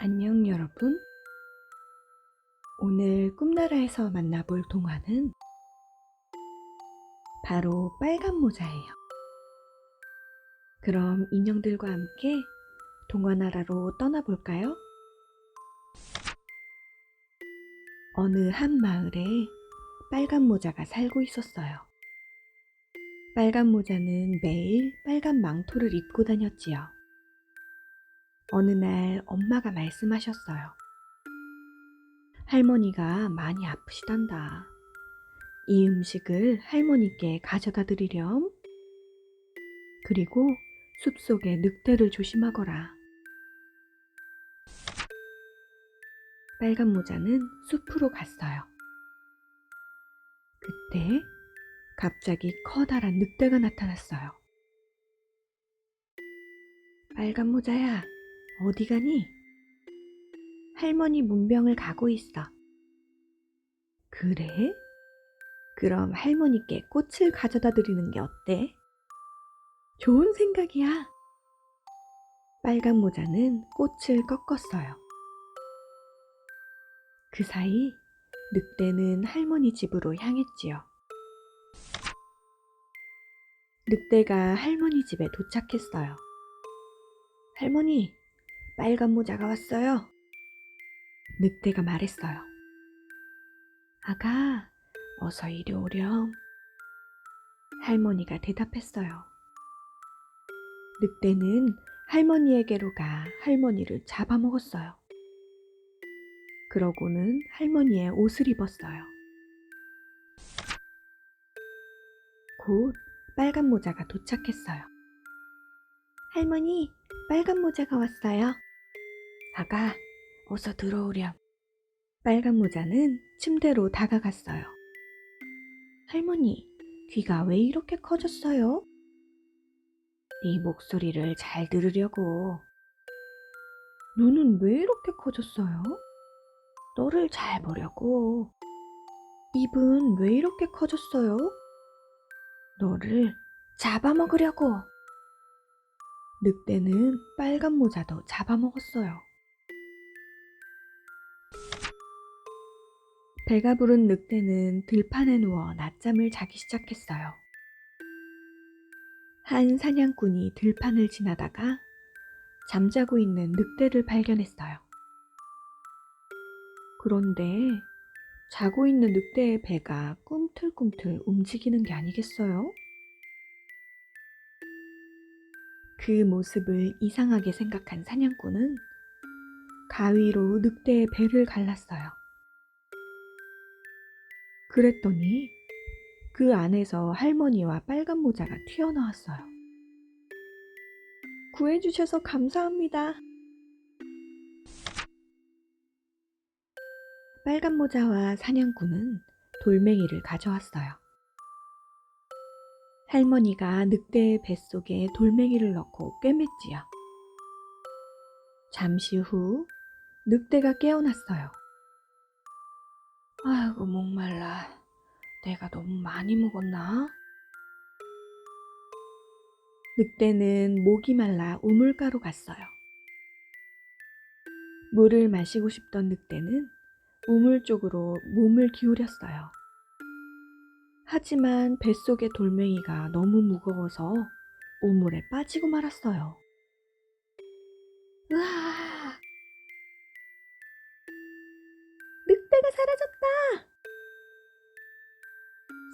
안녕 여러분. 오늘 꿈나라에서 만나볼 동화는 바로 빨간 모자예요. 그럼 인형들과 함께 동화나라로 떠나볼까요? 어느 한 마을에 빨간 모자가 살고 있었어요. 빨간 모자는 매일 빨간 망토를 입고 다녔지요. 어느 날 엄마가 말씀하셨어요. 할머니가 많이 아프시단다. 이 음식을 할머니께 가져다 드리렴. 그리고 숲속에 늑대를 조심하거라. 빨간 모자는 숲으로 갔어요. 그때 갑자기 커다란 늑대가 나타났어요. 빨간 모자야, 어디 가니? 할머니 문병을 가고 있어. 그래? 그럼 할머니께 꽃을 가져다 드리는 게 어때? 좋은 생각이야. 빨간 모자는 꽃을 꺾었어요. 그 사이 늑대는 할머니 집으로 향했지요. 늑대가 할머니 집에 도착했어요. 할머니, 빨간 모자가 왔어요. 늑대가 말했어요. 아가, 어서 이리 오렴. 할머니가 대답했어요. 늑대는 할머니에게로 가 할머니를 잡아먹었어요. 그러고는 할머니의 옷을 입었어요. 곧 빨간 모자가 도착했어요. 할머니, 빨간 모자가 왔어요. 아가, 어서 들어오렴. 빨간 모자는 침대로 다가갔어요. 할머니, 귀가 왜 이렇게 커졌어요? 네 목소리를 잘 들으려고. 눈은 왜 이렇게 커졌어요? 너를 잘 보려고. 입은 왜 이렇게 커졌어요? 너를 잡아먹으려고. 늑대는 빨간 모자도 잡아먹었어요. 배가 부른 늑대는 들판에 누워 낮잠을 자기 시작했어요. 한 사냥꾼이 들판을 지나다가 잠자고 있는 늑대를 발견했어요. 그런데 자고 있는 늑대의 배가 꿈틀꿈틀 움직이는 게 아니겠어요? 그 모습을 이상하게 생각한 사냥꾼은 가위로 늑대의 배를 갈랐어요. 그랬더니 그 안에서 할머니와 빨간 모자가 튀어나왔어요. 구해주셔서 감사합니다. 빨간 모자와 사냥꾼은 돌멩이를 가져왔어요. 할머니가 늑대의 뱃속에 돌멩이를 넣고 꿰맸지요. 잠시 후 늑대가 깨어났어요. 아이고 목말라. 내가 너무 많이 먹었나? 늑대는 목이 말라 우물가로 갔어요. 물을 마시고 싶던 늑대는 우물 쪽으로 몸을 기울였어요. 하지만 뱃속의 돌멩이가 너무 무거워서 우물에 빠지고 말았어요. 으아! 늑대가 사라졌다!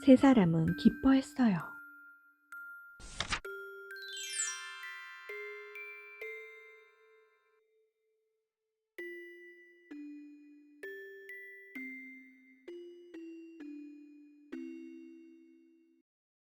세 사람은 기뻐했어요.